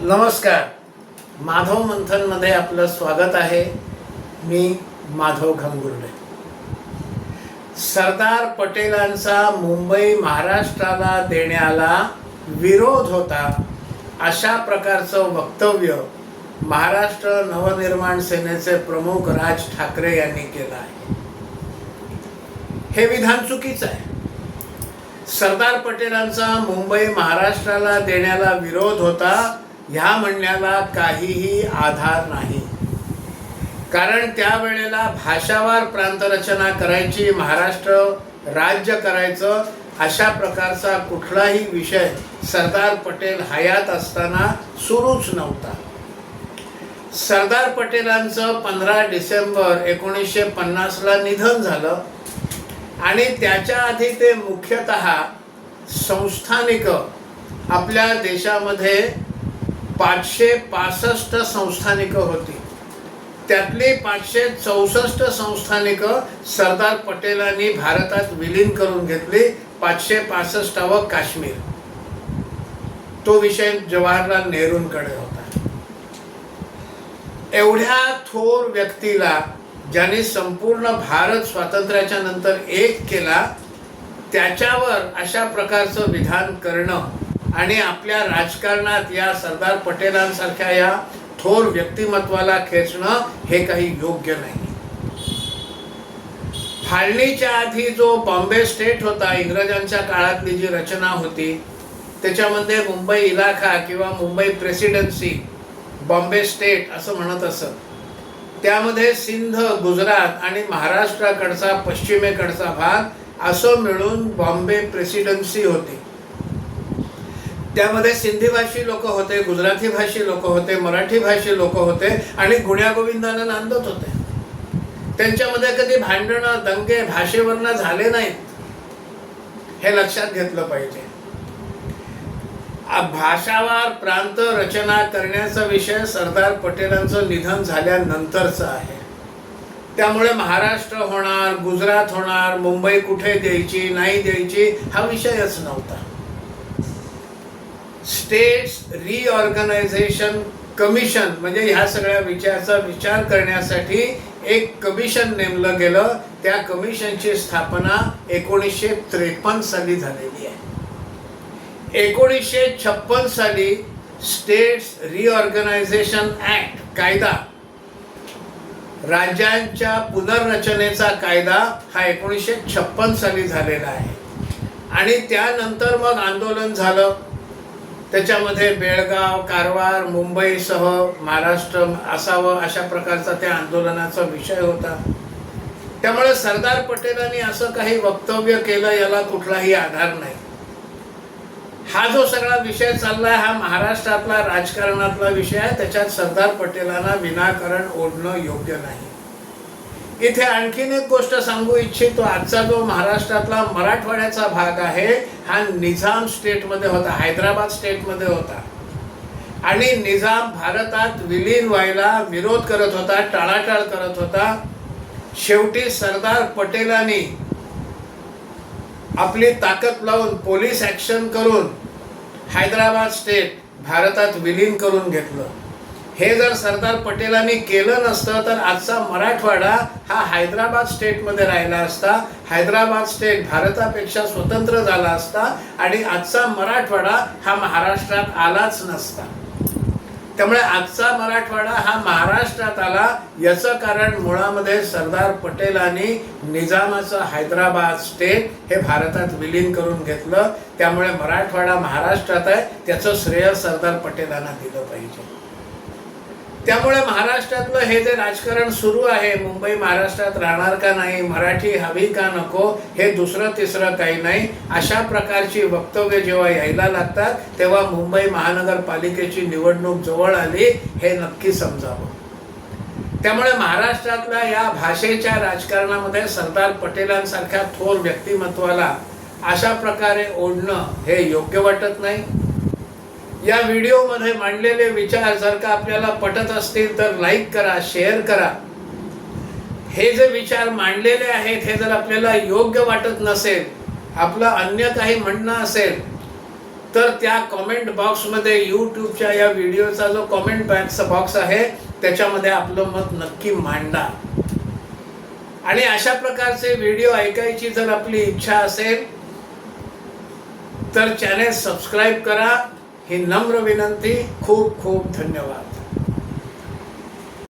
नमस्कार. माधव मंथनमध्ये आपलं स्वागत आहे. मी माधव घंगुर्डे सरदार पटेलांचा मुंबई महाराष्ट्राला देण्याला विरोध होता अशा प्रकारचं वक्तव्य महाराष्ट्र नवनिर्माण सेनेचे प्रमुख राज ठाकरे यांनी केलं आहे. हे विधान चुकीचं आहे. सरदार पटेलांचा मुंबई महाराष्ट्राला देण्याला विरोध होता ह्या म्हणण्याला काहीही आधार नाही. कारण त्यावेळेला भाषावार प्रांतरचना करायची महाराष्ट्र राज्य करायचं अशा प्रकारचा कुठलाही विषय सरदार पटेल हयात असताना सुरूच नव्हता. सरदार पटेलांचं पंधरा डिसेंबर एकोणीसशे पन्नासला निधन झालं आणि त्याच्या आधी ते मुख्यतः संस्थानिक आपल्या देशामध्ये पाचशे पासष्ट संस्थानिकं होती. त्यातली पाचशे चौसष्ट संस्थानिकं सरदार पटेलांनी भारतात विलीन करून घेतली पाचशे पासष्टावं काश्मीर. तो विषय जवाहरलाल नेहरूंकडे होता. एवढ्या थोर व्यक्तीला ज्याने संपूर्ण भारत स्वातंत्र्याच्या नंतर एक केला त्याच्यावर अशा प्रकारचं विधान करणं आणि आपल्या राजकारणात या सरदार पटेलांसारख्या या थोर व्यक्तिमत्वाला खेचणं हे काही योग्य नाही. फाळणीच्या आधी जो बॉम्बे स्टेट होता इंग्रजांच्या काळातली जी रचना होती त्याच्यामध्ये मुंबई इलाखा किंवा मुंबई प्रेसिडेन्सी बॉम्बे स्टेट असं म्हणत असत. त्यामध्ये सिंध गुजरात आणि महाराष्ट्राकडचा पश्चिमेकडचा भाग असं मिळून बॉम्बे प्रेसिडेन्सी होती. त्यामध्ये सिंधी भाषी लोक होते गुजराती भाषी लोक होते मराठी भाषी लोक होते आणि गुण्यागोविंदाला नांदत होते. त्यांच्यामध्ये कधी भांडणं दंगे भाषेवरनं झाले नाहीत हे लक्षात घेतलं पाहिजे. भाषावार प्रांत रचना करण्याचा विषय सरदार पटेलांचं निधन झाल्यानंतरचं आहे. त्यामुळे महाराष्ट्र होणार गुजरात होणार मुंबई कुठे द्यायची नाही द्यायची हा विषयच नव्हता. स्टेट्स रिऑर्गनायझेशन कमिशन म्हणजे ह्या सगळ्या विषयाचा विचार करण्यासाठी एक कमिशन नेमलं गेलं. त्या कमिशनची स्थापना एकोणीसशे त्रेपन्न साली झालेली आहे. एकोणीसशे छप्पन साली स्टेट्स रिऑर्गनायझेशन ऍक्ट कायदा राज्यांच्या पुनर्रचनेचा कायदा हा एकोणीसशे छप्पन साली झालेला आहे. आणि त्यानंतर मग आंदोलन झालं. त्याच्यामध्ये बेळगाव कारवार मुंबईसह महाराष्ट्र असावं अशा प्रकारचा त्या आंदोलनाचा विषय होता. त्यामुळे सरदार पटेलांनी असं काही वक्तव्य केलं याला कुठलाही आधार नाही. हा जो सगळा विषय चाललाय हा महाराष्ट्रातला राजकारणातला विषय आहे त्याच्यात सरदार पटेलांना विनाकारण ओढणं योग्य नाही. इथे आणखीन एक गोष्ट सांगू इच्छितो. आजचा जो महाराष्ट्रातला मराठवाड्याचा भाग आहे हा निझाम स्टेटमध्ये होता हैदराबाद स्टेटमध्ये होता. आणि निझाम भारतात विलीन व्हायला विरोध करत होता टाळाटाळ करत होता. शेवटी सरदार पटेलांनी आपली ताकद लावून पोलीस ॲक्शन करून हैदराबाद स्टेट भारतात विलीन करून घेतलं. हे जर सरदार पटेलांनी केलं नसतं तर आजचा मराठवाडा हा हैदराबाद स्टेटमध्ये राहिला असता हैदराबाद स्टेट भारतापेक्षा स्वतंत्र झाला असता आणि आजचा मराठवाडा हा महाराष्ट्रात आलाच नसता. त्यामुळे आजचा मराठवाडा हा महाराष्ट्रात आला याचं कारण मुळामध्ये सरदार पटेलांनी निजामाचं हैदराबाद स्टेट हे भारतात विलीन करून घेतलं. त्यामुळे मराठवाडा महाराष्ट्रात आहे त्याचं श्रेय सरदार पटेलांना दिलं पाहिजे. त्यामुळे महाराष्ट्रातलं हे जे राजकारण सुरू आहे मुंबई महाराष्ट्रात राहणार का नाही मराठी हवी का नको हे दुसरं तिसरं काही नाही. अशा प्रकारची वक्तव्य जेव्हा यायला लागतात तेव्हा मुंबई महानगरपालिकेची निवडणूक जवळ आली हे नक्की समजावं. त्यामुळे महाराष्ट्रातल्या या भाषेच्या राजकारणामध्ये सरदार पटेलांसारख्या थोर व्यक्तिमत्वाला अशा प्रकारे ओढणं हे योग्य वाटत नाही. या व्हिडिओमध्ये मांडलेले विचार जर का आपल्याला पटत असतील तर लाईक करा शेअर करा. हे जे विचार मांडलेले आहेत हे जर आपल्याला योग्य वाटत नसेल आपलं अन्य काही म्हणणं असेल तर त्या कॉमेंट बॉक्समध्ये यूट्यूबच्या या व्हिडिओचा जो कॉमेंट बॅकचा बॉक्स आहे त्याच्यामध्ये आपलं मत नक्की मांडा. आणि अशा प्रकारचे व्हिडिओ ऐकायची जर आपली इच्छा असेल तर चॅनेल सबस्क्राईब करा. ही नम्र विनंती खूप खूप धन्यवाद.